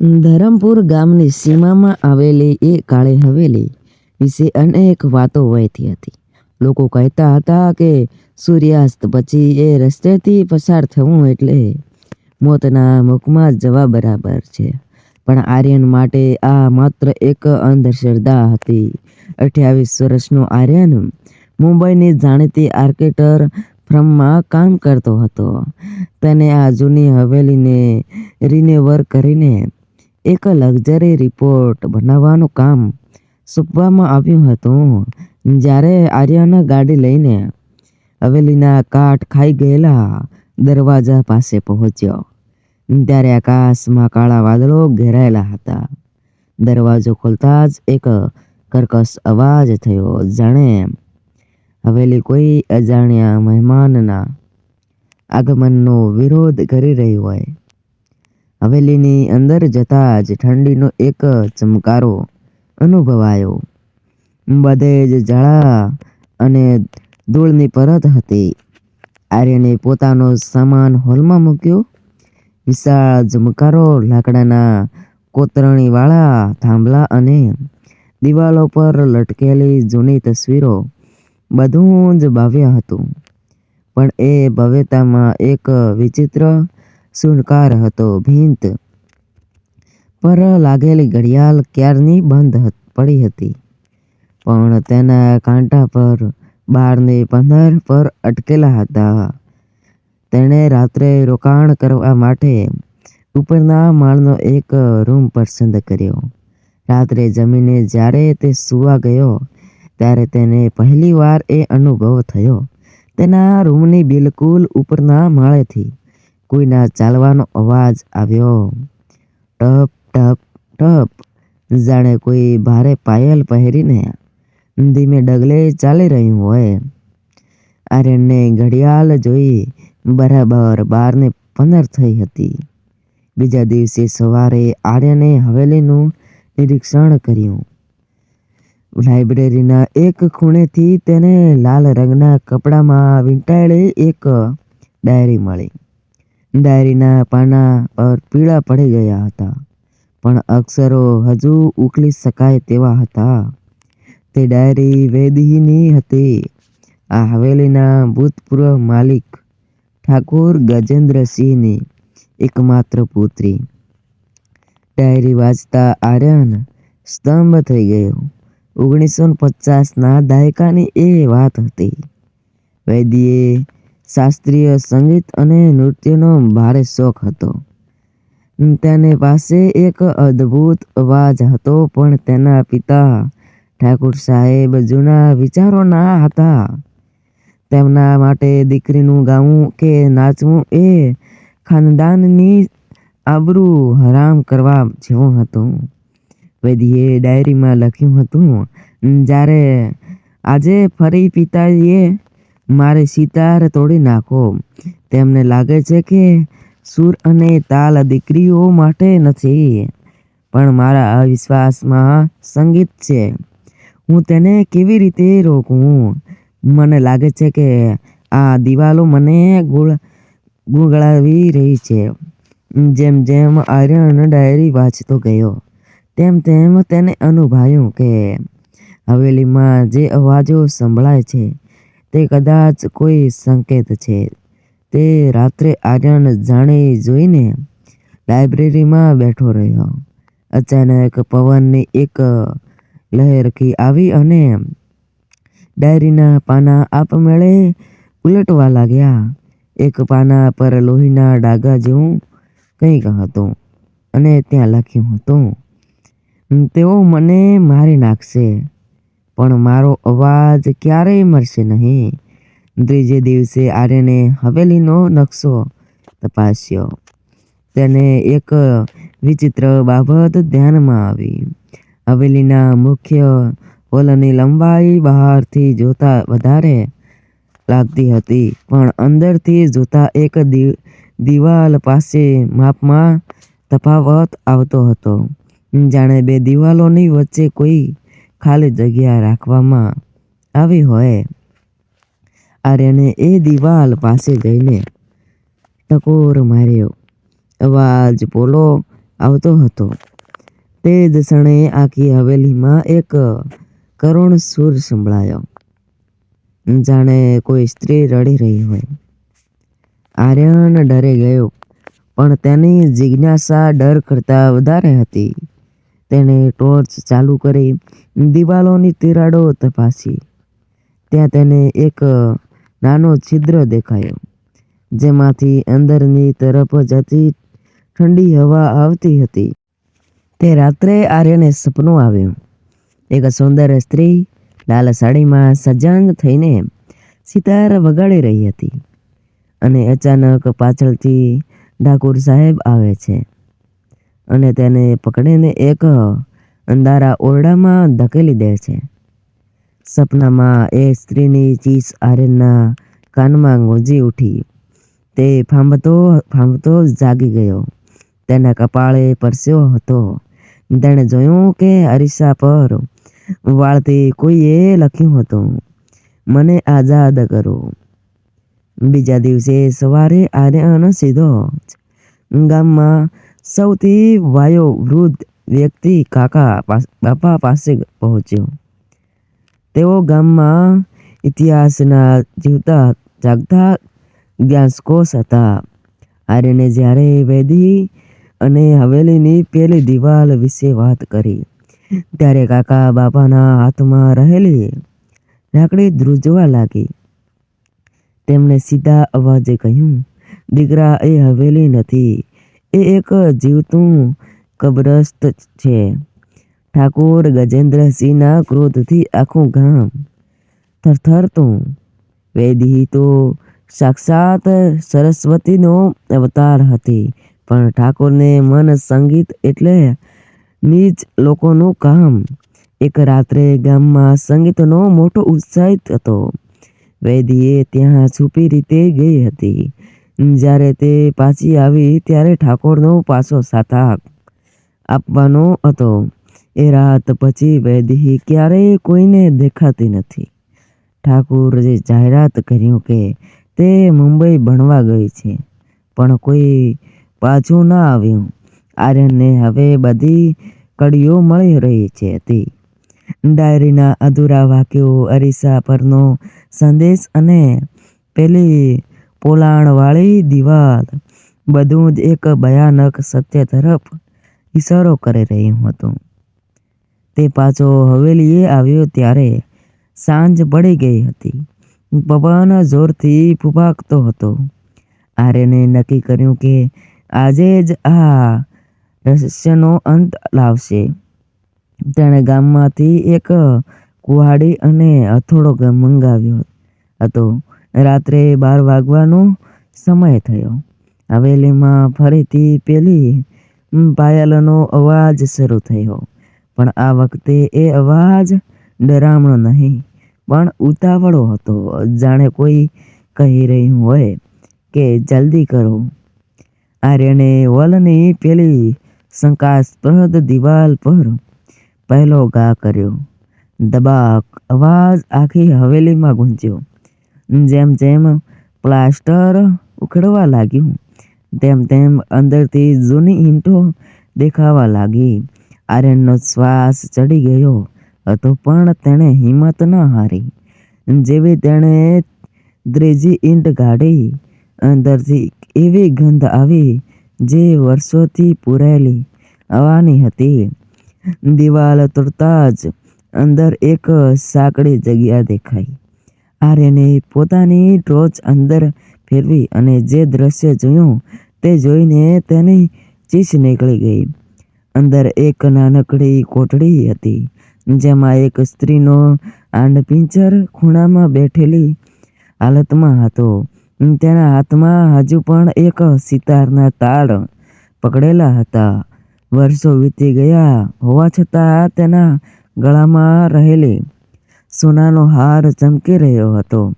ધરમપુર ગામની સીમામાં આવેલી એ કાળી હવેલી વિશે અનેક વાતો વહેતી હતી. લોકો કહેતા હતા કે સૂર્યાસ્ત પછી એ રસ્તેથી પસાર થવું એટલે મોતના મુખમાં જવા બરાબર છે. પણ આર્યન માટે આ માત્ર એક અંધશ્રદ્ધા હતી. અઠ્યાવીસ વર્ષનો આર્યન મુંબઈની જાણીતી આર્કિટર ફ્રમમાં કામ કરતો હતો. તેને આ જૂની હવેલીને રિનેવર કરીને એક લક્ઝરી રિપોર્ટ બનાવવાનું કામ સોંપવામાં આવ્યું હતું. જ્યારે આર્યન ગાડી લઈને હવેલીના કાટ ખાઈ ગયેલા દરવાજા પાસે પહોંચ્યો, ત્યારે આકાશમાં કાળા વાદળો ઘેરાયેલા હતા. દરવાજો ખોલતા જ એક કર્કશ અવાજ થયો, જાણે હવેલી કોઈ અજાણ્યા મહેમાનના આગમનનો વિરોધ કરી રહી હોય. હવેલીની અંદર જતાં જ ઠંડીનો એક ચમકારો અનુભવાયો. બધે જ ઝાળ અને ધૂળની પરત હતી. આર્યને પોતાનો સામાન હોલમાં મૂક્યો. વિશાળ ઝમકારો, લાકડાના કોતરણીવાળા થાંભલા અને દિવાલો પર લટકેલી જૂની તસવીરો બધું જ ભાવ્ય હતું. પણ એ ભવ્યતામાં એક વિચિત્ર શુનકાર હતો. ભીંત પર લાગેલી ઘડિયાળ ક્યારની બંધ પડી હતી, પણ તેના કાંટા પર બારને પંદર પર અટકેલા હતા. તેણે રાત્રે રોકાણ કરવા માટે ઉપરના માળનો એક રૂમ પસંદ કર્યો. રાત્રે જમીને જ્યારે તે સૂવા ગયો, ત્યારે તેને પહેલીવાર એ અનુભવ થયો. તેના રૂમની બિલકુલ ઉપરના માળેથી કોઈના ચાલવાનો અવાજ આવ્યો. ટપ ટપ ટપ. જાણે કોઈ ભારે પાયલ પહેરીને ધીમે ડગલે ચાલી રહ્યું હોય. આર્યને ઘડિયાળ જોઈ બરાબર બારને પંદર થઈ હતી. બીજા દિવસે સવારે આર્યને હવેલીનું નિરીક્ષણ કર્યું. લાઇબ્રેરીના એક ખૂણેથી તેને લાલ રંગના કપડામાં વીંટાળેલી એક ડાયરી મળી. ડાયરીના પાના પર પીળા પડી ગયા હતા, પણ અક્ષરો હજુ ઉકલી શકાય તેવા હતા. તે ડાયરી વેદહીની હતી, આ હવેલીના ભૂતપૂર્વ માલિક ઠાકોર ગજેન્દ્રસિંહની એકમાત્ર પુત્રી. ડાયરી વાંચતા આર્યન સ્તંભ થઈ ગયો. ઓગણીસો પચાસના દાયકાની એ વાત હતી. વૈદેહીને શાસ્ત્રીય સંગીત અને નૃત્યનો ભારે શોખ હતો. તેની પાસે એક અદ્ભુત અવાજ હતો, પણ તેના પિતા ઠાકુર સાહેબ જૂના વિચારોના હતા. તેમના માટે દીકરીનું ગાવું કે નાચવું એ ખાનદાનની આબરૂ હરામ કરવા જેવું હતું. વૈદેહીએ ડાયરીમાં લખ્યું હતું, જ્યારે આજે ફરી પિતાજીએ મારી સિતાર તોડી નાખો. તેમને લાગે છે કે સૂર અને તાલ દીકરીઓ માટે નથી, પણ મારા અવિશ્વાસમાં સંગીત છે. હું તેને કેવી રીતે રોકું? મને લાગે છે કે આ દિવાલો મને ગુંગળાવી રહી છે. જેમ જેમ આર્યન ડાયરી વાંચતો ગયો, તેમ તેમ તેને અનુભવ્યું કે હવેલીમાં જે અવાજો સંભળાય છે, તે કદાચ કોઈ સંકેત છે. તે રાત્રે આર્યન જાણે જોઈને લાઇબ્રેરીમાં બેઠો રહ્યો. અચાનક પવનની એક લહેરખી આવી અને ડાયરીના પાના આપમેળે ઉલટવા લાગ્યા. એક પાના પર લોહીના ડાઘા જેવું કંઈક હતું અને ત્યાં લખ્યું હતું, તેઓ મને મારી નાખશે, પણ મારો અવાજ ક્યારેય મરશે નહીં. ત્રીજે દિવસે આર્યને હવેલીનો નકશો તપાસ્યો. તેને એક વિચિત્ર બાબત ધ્યાનમાં આવી. હવેલીના મુખ્ય હોલની લંબાઈ બહારથી જોતા વધારે લાગતી હતી, પણ અંદરથી જોતા એક દિવાલ પાસે માપમાં તફાવત આવતો હતો. જાણે બે દિવાલોની વચ્ચે કોઈ ખાલી જગ્યા રાખવામાં આવી હોય. આર્યને એ દિવાલ પાસે જઈને ટકોર માર્યો. અવાજ પોલો આવતો હતો તે જ ક્ષણે આખી હવેલીમાં એક કરુણ સૂર સંભળાયો જાણે કોઈ સ્ત્રી રડી રહી હોય આર્યન ડરે ગયો, પણ તેની જિજ્ઞાસા ડર કરતાં વધારે હતી તેણે ટોર્ચ ચાલુ કરી દિવાલોની તિરાડો તપાસી. ત્યાં તેને એક નાનો છિદ્ર દેખાયો, જેમાંથી અંદરની તરફ જતી ઠંડી હવા આવતી હતી. તે રાત્રે આર્યને સપનું આવ્યું. એક સુંદર સ્ત્રી લાલ સાડીમાં સજ્જન થઈને સિતાર વગાડી રહી હતી અને અચાનક પાછળથી ઠાકુર સાહેબ આવે છે. અને તેને પકડીને એક અંધારા ઓરડામાં ધકેલી દે છે. સપનામાં એ સ્ત્રીની ચીસ આર્યનના કાનમાં ગુંજી ઉઠી. તે ફાંભતો ફાંભતો જાગી ગયો. તેના કપાળે પરસ્યો હતો. તેણે જોયું કે અરીસા પર વાળતી કોઈએ લખ્યું હતું, મને આઝાદ કરો. બીજા દિવસે સવારે આર્યન સીધો ગામમાં સૌથી વાયો વૃદ્ધ વ્યક્તિ કાકા બાપા પાસે પહોંચ્યો. તેઓ ગામમાં ઇતિહાસના જીવતા જાગતા જ્ઞાનકોશ હતા. આર્યને જ્યારે વેદી અને હવેલીની પેલી દિવાલ વિશે વાત કરી, ત્યારે કાકા બાપાના હાથમાં રહેલી લાકડી ધ્રુજવા લાગી. તેમણે સીધા અવાજે કહ્યું, દીકરા, એ હવેલી નથી. એ એક જીવતું કબ્રસ્ત છે. ઠાકોર ગજેન્દ્રસિંહના ક્રોધથી આખું ગામ થરથરતું. વેદી તો સાક્ષાત સરસ્વતીનો અવતાર હતી, પણ ઠાકોરને મન સંગીત એટલે નીચ લોકોનું કામ. એક રાત્રે ગામમાં સંગીતનો મોટો ઉત્સાહિત હતો વૈદીએ ત્યાં છુપી રીતે ગઈ હતી. જ્યારે તે પાછી આવી ત્યારે ઠાકોરનો પાછો સાથાક આપવાનો હતો. એ રાત પછી વૈદી ક્યારેય કોઈને દેખાતી નથી. ઠાકુરે જાહેરાત કર્યું કે તે મુંબઈ ભણવા ગઈ છે, પણ કોઈ પાછું ના આવ્યું. આર્યનને હવે બધી કડીઓ મળી રહી છે હતી ડાયરીના અધૂરા વાક્યો અરીસા પરનો સંદેશ અને પેલી પોલાણવાળી દિવાલ. બધું જ એક ભયાનક સત્ય તરફ ઇશારો કરી રહ્યું હતું. તે પાછો હવેલીએ આવ્યો ત્યારે સાંજ પડી ગઈ હતી. પવન જોરથી ફૂંકાતો હતો. આર્યને નક્કી કર્યું કે આજે જ આ રહસ્યનો અંત લાવશે. તેણે ગામમાંથી એક કુહાડી અને હથોડો મંગાવ્યો હતો. રાત્રે બાર વાગવાનો સમય થયો. હવેલીમાં ફરીથી પેલી પાયલનો અવાજ શરૂ થયો. પણ આ વખતે એ અવાજ ડરામણો નહીં, પણ ઉતાવળો હતો. જાણે કોઈ કહી રહ્યું હોય કે, જલ્દી કરો. આર્યને વલની પેલી શંકાસ્પદ દિવાલ પર પહેલો ઘા કર્યો. દબાક અવાજ આખી હવેલીમાં ગુંજ્યો. જેમ જેમ પ્લાસ્ટર ઉખડવા લાગ્યું તેમ તેમ અંદરથી જૂની ઈંટો દેખાવા લાગી. આર્યનનો શ્વાસ ચડી ગયો હતો પણ તેણે હિંમત ન હારી. જેવી તેણે ત્રીજી ઈંટ કાઢી, અંદરથી એવી ગંધ આવી જે વર્ષોથી પૂરાયેલી આવવાની હતી. દિવાલ તોડતા જ અંદર એક સાંકડી જગ્યા દેખાઈ. આર્યને પોતાની ટોર્ચ અંદર ફેરવી અને જે દ્રશ્ય જોયું તે જોઈને તેની ચીસ નીકળી ગઈ. અંદર એક નાનકડી કોટડી હતી, જેમાં એક સ્ત્રીનો આંડપિંચર ખૂણામાં બેઠેલી હાલતમાં હતો. તેના હાથમાં હજુ પણ એક સિતારના તાળ પકડેલા હતા. વર્ષો વીતી ગયા હોવા છતાં તેના ગળામાં રહેલી સોનાનો હાર ચમકી રહ્યો હતો.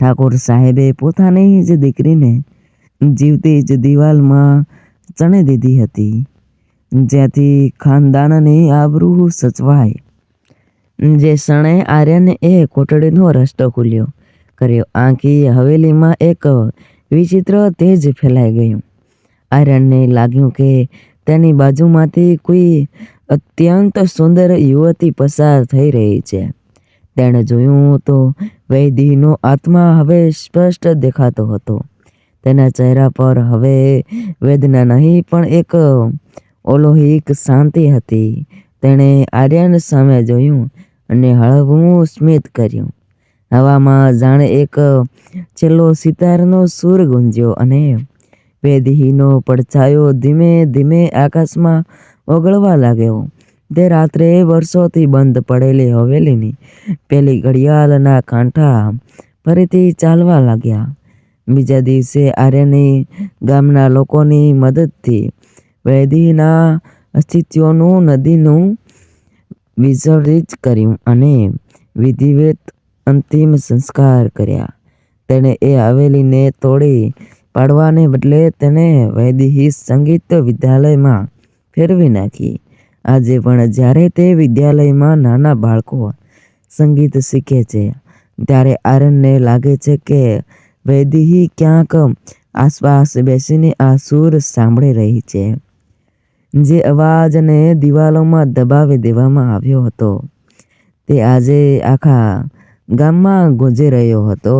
ઠાકોર સાહેબે પોતાની જ દીકરીને જીવતી જ દિવાલમાં ચણી દીધી હતી. જ્યાંથી ખાનદાનની આબરૂ સચવાય. જે ક્ષણે આર્યને એ કોટડીનો રસ્તો ખુલ્યો. કર્યો આખી હવેલીમાં એક વિચિત્ર તેજ ફેલાઈ ગયું. આર્યનને લાગ્યું કે તેની બાજુમાંથી કોઈ અત્યંત સુંદર યુવતી પસાર થઈ રહી છે. તેણે જોયું તો વૈદીનો આત્મા હવે સ્પષ્ટ દેખાતો હતો. તેના ચહેરા પર હવે વેદના નહીં, પણ એક ઓલોહિક શાંતિ હતી. તેણે આર્યન સામે જોયું અને હળવું સ્મિત કર્યું. હવામાં જાણે એક છેલ્લો સિતારનો સૂર ગુંજ્યો અને વેદહીનો પડછાયો ધીમે ધીમે આકાશમાં ઓગળવા લાગ્યો. તે રાત્રે વર્ષોથી બંધ પડેલી હવેલીની પેલી ઘડિયાળના કાંઠા ફરીથી ચાલવા લાગ્યા. બીજા દિવસે આર્યની ગામના લોકોની મદદથી વૈદીના અસ્થિત્વનું નદીનું વિસર્જિત કર્યું અને વિધિવેત અંતિમ સંસ્કાર કર્યા. તેણે એ હવેલીને તોડી પાડવાને બદલે તેને વૈદિક સંગીત વિદ્યાલયમાં ફેરવી નાખી. આજે પણ જ્યારે તે વિદ્યાલયમાં નાના બાળકો સંગીત શીખે છે, ત્યારે આરણને લાગે છે કે વૈદેહી ક્યાંક આસપાસ બેસીને આ સૂર સાંભળી રહી છે. જે અવાજને દિવાલોમાં દબાવી દેવામાં આવ્યો હતો, તે આજે આખા ગામમાં ગુંજી રહ્યો હતો.